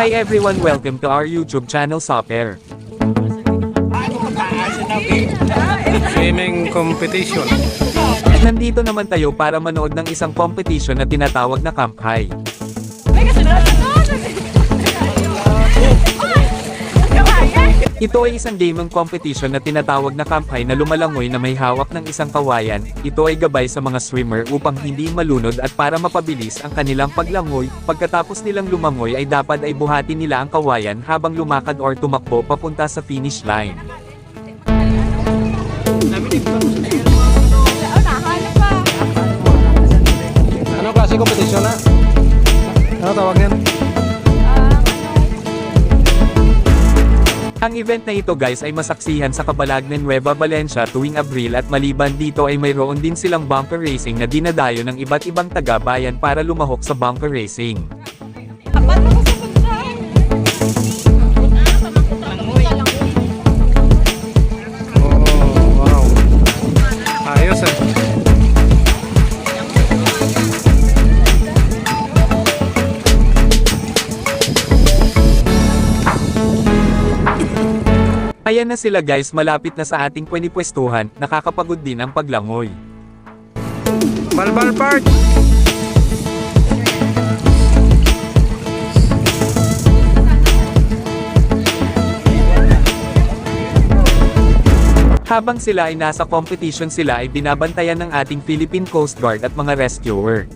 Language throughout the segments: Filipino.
Hi everyone, welcome to our YouTube channel Sopair. Swimming competition. Nandito naman tayo para manood ng isang competition na tinatawag na Camp High. Ito ay isang gaming competition na tinatawag na High na lumalangoy na may hawak ng isang kawayan. Ito ay gabay sa mga swimmer upang hindi malunod at para mapabilis ang kanilang paglangoy. Pagkatapos nilang lumangoy ay dapat ay buhati nila ang kawayan habang lumakad or tumakbo papunta sa finish line. Ano klase competition na? Ano tawag yan? Ang event na ito guys ay masaksihan sa Kabalagnan Nueva Valencia tuwing Abril at maliban dito ay mayroon din silang bumper racing na dinadayo ng iba't ibang taga-bayan para lumahok sa bumper racing. Ayan na sila guys malapit na sa ating pwenipwestuhan, nakakapagod din ang paglangoy. Balbal Park! Habang sila ay nasa competition sila ay binabantayan ng ating Philippine Coast Guard at mga rescuer.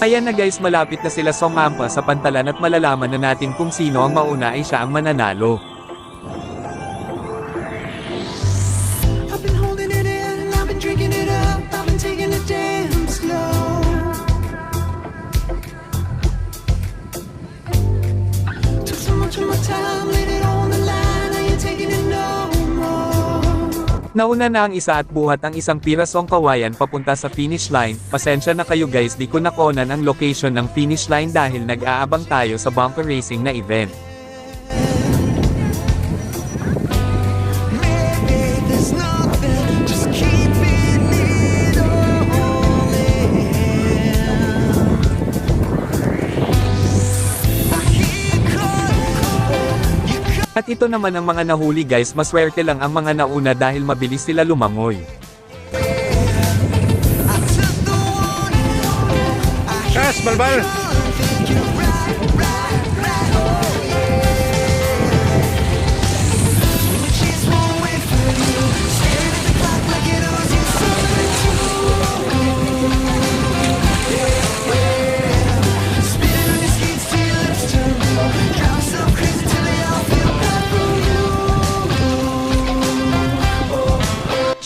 Ayan na guys malapit na sila sumampa sa pantalan at malalaman na natin kung sino ang mauna ay siya ang mananalo. Nauna na ang isa at buhat ang isang pirasong kawayan papunta sa finish line. Pasensya na kayo guys di ko nakonan ang location ng finish line dahil nag-aabang tayo sa bumper racing na event. At ito naman ang mga nahuli guys maswerte lang ang mga nauna dahil mabilis sila lumangoy. Kas, balbal!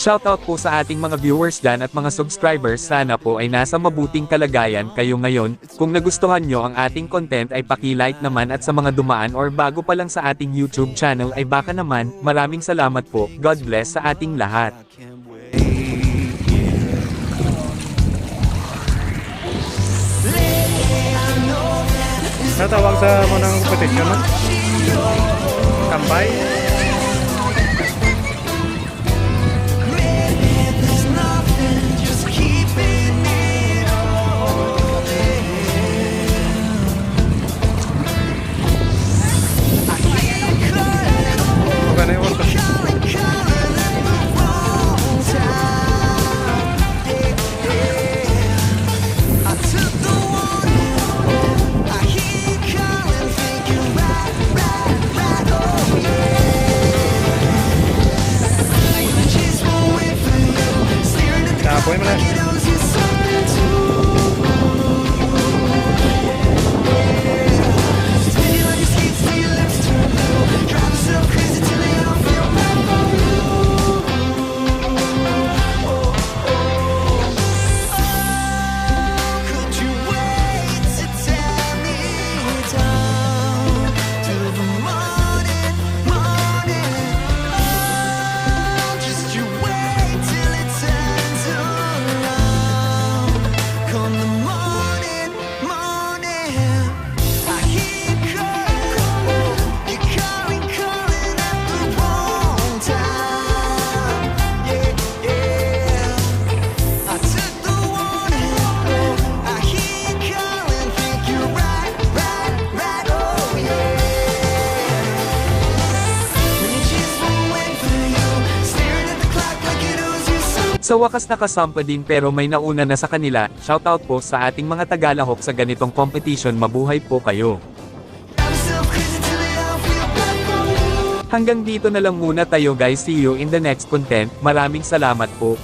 Shoutout po sa ating mga viewers dyan at mga subscribers sana po ay nasa mabuting kalagayan kayo ngayon. Kung nagustuhan nyo ang ating content ay paki-like naman at sa mga dumaan or bago pa lang sa ating YouTube channel ay baka naman, maraming salamat po. God bless sa ating lahat. Ano tawag sa munang competition na? Kampay? Goedemiddag. Sa wakas nakasampa din pero may nauna na sa kanila, shoutout po sa ating mga Tagalahok sa ganitong competition mabuhay po kayo. Hanggang dito na lang muna tayo guys see you in the next content, maraming salamat po.